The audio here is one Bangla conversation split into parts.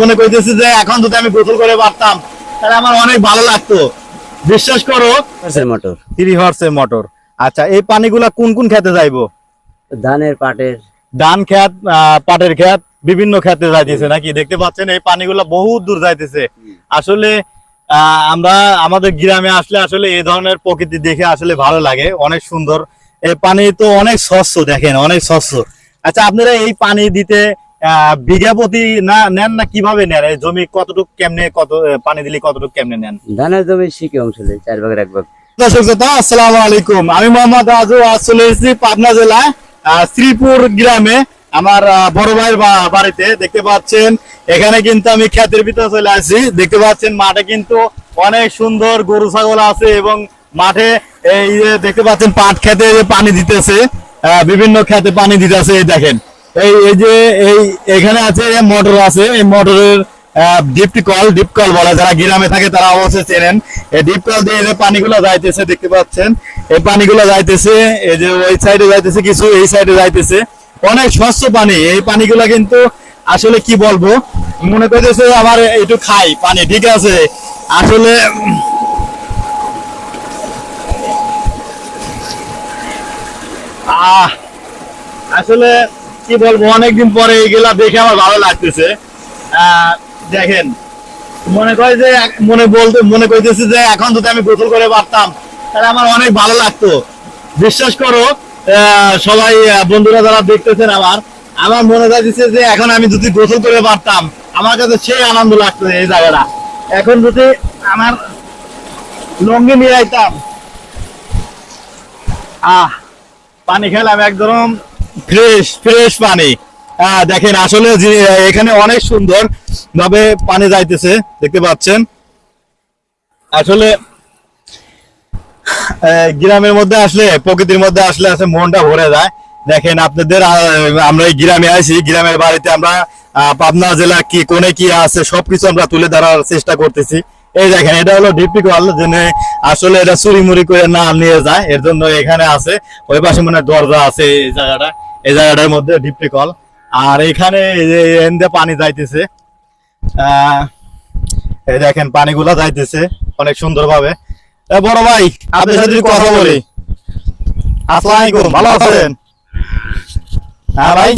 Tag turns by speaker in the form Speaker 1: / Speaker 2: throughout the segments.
Speaker 1: মনে করতেছি যে এখন যদি আমি গোসল করে পারতাম তাহলে আমার অনেক ভালো লাগতো। বিশ্বাস করো
Speaker 2: মোটর।
Speaker 1: Three হর্সের motor. আচ্ছা এই পানিগুলা কোন কোন খেতে যাইবো?
Speaker 2: ধানের পাটের।
Speaker 1: ধান খেত পাটের খেত বিভিন্ন খেতে যাইতেছে নাকি? দেখতে পাচ্ছেন এই পানিগুলা বহুত দূর যাইতেছে। আসলে আহ, আমরা আমাদের গ্রামে আসলে আসলে এই ধরনের প্রকৃতি দেখে আসলে ভালো লাগে অনেক সুন্দর। এই পানি তো অনেক স্বচ্ছ দেখেন অনেক স্বচ্ছ। আচ্ছা আপনারা এই পানি দিতে বিঘা প্রতি না নেন না কীভাবে নেন? এই জমি কতটুকু কেমনে কত পানি দিলে কতটুকু কেমনে নেন?
Speaker 2: ধানের জমি শিখে অংশ চার ভাগের এক ভাগ।
Speaker 1: দর্শক শ্রোতা আসসালামু আলাইকুম। আমি মোহাম্মদ রাজু আজ চলে এসেছি পাবনা জেলায় শ্রীপুর গ্রামে। আমার বড় ভাইয়ের বাড়িতে দেখতে পাচ্ছেন এখানে কিন্তু আমি ক্ষেতের ভিতরে চলে আসি দেখতে পাচ্ছেন মাঠে কিন্তু অনেক সুন্দর গরু ছাগল আছে এবং মাঠে এই দেখতে পাচ্ছেন পাট খেতে পানি দিতেছে বিভিন্ন খেতে পানি দিতেছে এই দেখেন। এই এই যে, এই, এখানে আছে মোটর আছে। এই মোটরের ডিপ কল বলে। যারা গ্রামে থাকে, তারা অবশ্যই চেনেন। এই ডিপ কল দিয়ে যে পানিগুলো যাইতেছে, দেখতে পাচ্ছেন? এই পানিগুলো যাইতেছে, এই যে ওই সাইডে যাইতেছে কিছু, এই সাইডে যাইতেছে। অনেক স্বচ্ছ পানি। এই পানিগুলো কিন্তু আসলে কি বলব? মনে করতেছে আমার একটু খাই পানি, ঠিক আছে? আসলে আসলে কি বলব, অনেকদিন পরে এইগুলা দেখে আমার ভালো লাগতেছে। দেখেন, মনে করে যে, মনে বলতে, মনে করতেছি যে, এখন যদি আমি গোসল করে পারতাম, তাহলে আমার অনেক ভালো লাগতো। বিশ্বাস করো সবাই বন্ধুরা যারা দেখতেছেন আমার আমার মনে যাচ্ছে যে, এখন আমি যদি গোসল করে পারতাম, আমার কাছে সেই আনন্দ লাগতো এই জায়গাটা। এখন যদি আমার লঙ্গি নিয়ে আইতাম, আহ, পানি খেলাম একদম। ফ্রেশ ফ্রেশ পানি। হ্যাঁ দেখেন, আসলে এখানে অনেক সুন্দর ভাবে পানি যাইতেছে, দেখতে পাচ্ছেন। আসলে গ্রামের মধ্যে আসলে, প্রকৃতির মধ্যে আসলে আছে মনটা ভরে যায়। দেখেন, আপনাদের আমরা এই গ্রামে আছি গ্রামের বাড়িতে আমরা পাবনা জেলা কি, কোনে কি আছে, সবকিছু আমরা তুলে ধরার চেষ্টা করতেছি। এই দেখেন, এটা হলো ডিপি কল, যেনে আসলে এটা চুরি মুড়ি করে না নিয়ে যায়, এর জন্য এখানে আছে, ওই পাশে মানে দরজা আছে এই জায়গাটা। এই জায়গাটার মধ্যে ডিপি কল আর এখানে এই যে পানি যাইতেছে এই দেখেন পানিগুলা যাইতেছে অনেক সুন্দর ভাবে বড় ভাই আপনার সাথে যদি কথা বলি। আসসালামু ভালো আছেন? হ্যাঁ ভাই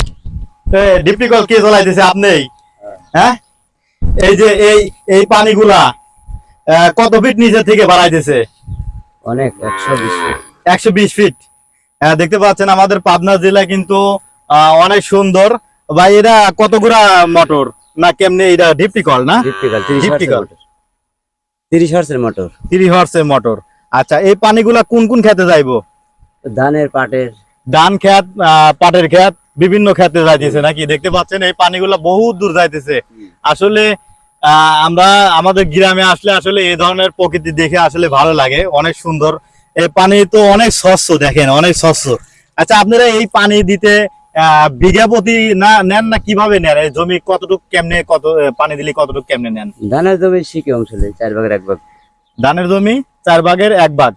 Speaker 1: ডিপটি কল কে চালাইতেছে আপনি? হ্যাঁ? এই যে এই এই পানিগুলা কত ফিট নিচে থেকে বাড়াইতেছে?
Speaker 2: অনেক একশো বিশ ফুট।
Speaker 1: একশো বিশ ফিট দেখতে পাচ্ছেন আমাদের পাবনা জেলা কিন্তু অনেক সুন্দর। ভাই এটা কতগুলা মোটর না কেমনে এটা ডিপটি কল না?
Speaker 2: ডিপটিকাল তিরিশ হর্সের মোটর তিরিশ হর্সের মোটর
Speaker 1: আচ্ছা এই পানিগুলা কোন কোন খেতে যাইবো?
Speaker 2: ধানের পাটের।
Speaker 1: ধান খেত পাটের খেত বিভিন্ন খেতে যাইতেছে নাকি? দেখতে পাচ্ছেন এই পানিগুলো বহুত দূর যাইতেছে। আসলে আহ, আমরা আমাদের গ্রামে আসলে আসলে এই ধরনের প্রকৃতি দেখে আসলে ভালো লাগে। অনেক সুন্দর। এই পানি তো অনেক স্বচ্ছ দেখেন অনেক স্বচ্ছ। আচ্ছা আপনারা এই পানি দিতে বিঘা প্রতি না নেন না কীভাবে নেন? এই জমি কতটুকু কেমনে কত পানি দিলে কতটুকু কেমনে নেন?
Speaker 2: ধানের জমি শিখে অংশ নেই চার ভাগের এক ভাগ।
Speaker 1: ধানের জমি চার ভাগের এক ভাগ।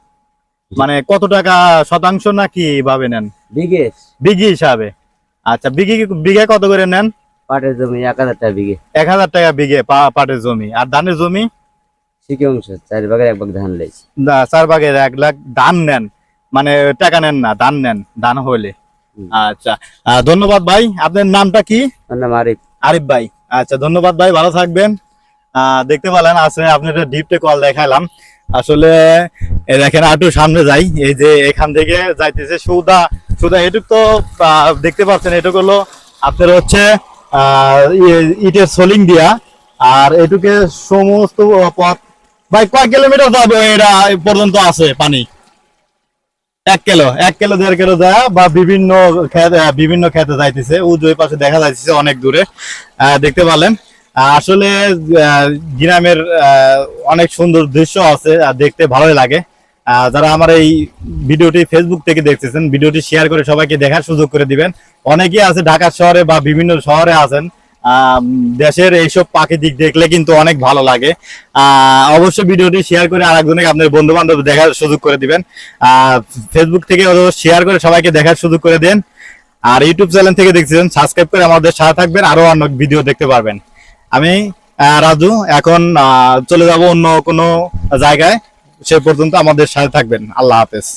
Speaker 1: মানে কত টাকা শতাংশ না কি ভাবে নেন?
Speaker 2: বিঘে।
Speaker 1: বিঘি হিসাবে। আচ্ছা বিঘি বিঘা কত করে নেন?
Speaker 2: পাটের জমি এক হাজার টাকা বিঘে।
Speaker 1: এক হাজার টাকা বিঘে পাটের জমি। আর ধানের জমি?
Speaker 2: শিখে অংশ চার ভাগের এক ভাগ ধান লেগেছে
Speaker 1: দা- চার ভাগের এক লাখ ধান নেন। মানে টাকা নেন না ধান নেন ধান হলে আচ্ছা। ধন্যবাদ ভাই। আপনার নামটা কি?
Speaker 2: নাম আরিফ।
Speaker 1: আরিফ ভাই। আচ্ছা ধন্যবাদ ভাই ভালো থাকবেন। দেখতে পেলেন আসলে আপনার ডিপটে কল দেখালাম আসলে দেখেন একটু সামনে যাই। এই যে এখান থেকে যাইতেছে সুদা। সুদা এটুক তো দেখতে পাচ্ছেন এটুক হলো আপনার হচ্ছে আহ, ইয়ে- ইটের সোলিং দিয়া। আর এটুকে সমস্ত পথ ভাই, কয় কিলোমিটার যাবে এটা পর্যন্ত আছে পানি? এক কিলো এক কিলো, দেড় কিলো যায় বা বিভিন্ন বিভিন্ন খেতে যাইতেছে। দুই পাশে দেখা যাইতেছে অনেক দূরে। দেখতে পারলেন। আসলে গ্রামের অনেক সুন্দর দৃশ্য আছে, আর দেখতে ভালোই লাগে। যারা আমার এই ভিডিওটি ফেসবুক থেকে দেখতেছেন, ভিডিওটি শেয়ার করে সবাইকে দেখার সুযোগ করে দিবেন। অনেকেই আছে ঢাকা শহরে বা বিভিন্ন শহরে আছেন। দেশের এইসব প্রাকৃতিক দেখলে কিন্তু অনেক ভালো লাগে। অবশ্যই ভিডিওটি শেয়ার করে আরেকজনকে আপনার বন্ধু বান্ধব দেখার সুযোগ করে দিবেন। ফেসবুক থেকে শেয়ার করে সবাইকে দেখার সুযোগ করে দেন। আর ইউটিউব চ্যানেল থেকে দেখছেন সাবস্ক্রাইব করে আমাদের সাথে থাকবেন আরও অনেক ভিডিও দেখতে পারবেন। আমি রাজু, এখন চলে যাব অন্য কোনো জায়গায়। সে পর্যন্ত আমাদের সাথে থাকবেন। আল্লাহ হাফেজ।